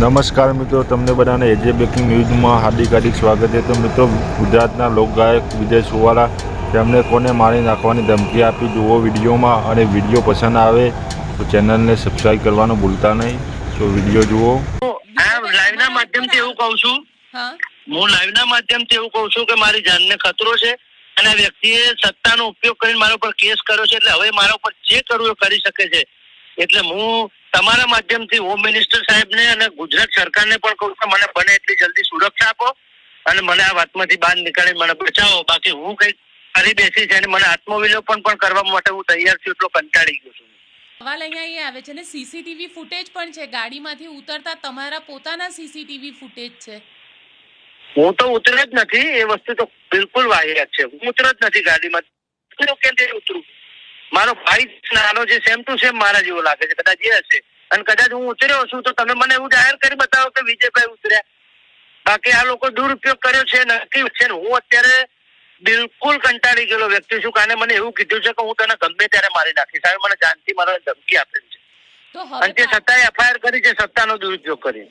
નમસ્કાર મિત્રો તમને બધાને એજે બ્રેકિંગ ન્યૂઝમાં હાર્દિક હાર્દિક સ્વાગત છે. તો મિત્રો ગુજરાતના લોકગાયક વિજય સુવાળા તેમને કોને મારી નાખવાની ધમકી આપી? જુઓ વિડીયોમાં અને વીડિયો પસંદ આવે તો ચેનલને સબસ્ક્રાઈબ કરવાનું ભૂલતા નહીં. તો વીડિયો જુઓ. લાઈવના માધ્યમથી એવું કહું છું. હું. લાઈવના માધ્યમથી એવું કહું છું કે મારી જાનને ખતરો છે અને આ વ્યક્તિએ સત્તાનો ઉપયોગ કરીને મારા ઉપર કેસ કર્યો છે. એટલે હવે મારા ઉપર જે કરવું એ કરી શકે છે. એટલે હું તમારા માધ્યમથી હોમ મિનિસ્ટર સાહેબને અને ગુજરાત સરકારને પણ કહું કે મને બને એટલી જલ્દી સુરક્ષા આપો અને મને આ વાતમાંથી બહાર નીકળી મને બચાવો. બાકી હું કંઈક કરી બેસી છે અને મને આત્મવિલોપન પણ કરવા માટે હું તૈયાર છું એટલો કંટાળી ગયો છું. સવાલ અહીંયા એ આવે છે ને સીસીટીવી ફૂટેજ પણ છે. ગાડીમાંથી ઉતરતા તમારા પોતાના સીસીટીવી ફૂટેજ છે? હું તો ઉતરે જ નથી એ વસ્તુ તો બિલકુલ વાહિયાત છે. હું ઉતર જ નથી ગાડીમાં. કેમ ઉતરું? મારો ભાઈ નાનો જે સેમ ટુ સેમ મારા જેવો લાગે છે કદાચ એ હશે. અને કદાચ હું ઉતર્યો છું તો તમે મને એવું જાહેર કરી બતાવો કે વિજયભાઈ ઉતર્યા. બાકી આ લોકો દુરુપયોગ કર્યો છે નક્કી છે ને હું અત્યારે બિલકુલ કંટાળી ગયેલો વ્યક્તિ છું કારણ મને એવું કીધું છે કે હું તને ગમે ત્યારે મારી નાખીશ. હવે મને જાનથી મારા ધમકી આપેલી છે. અને તે સત્તાએ એફઆઈઆર કરી છે સત્તાનો દુરુપયોગ કરી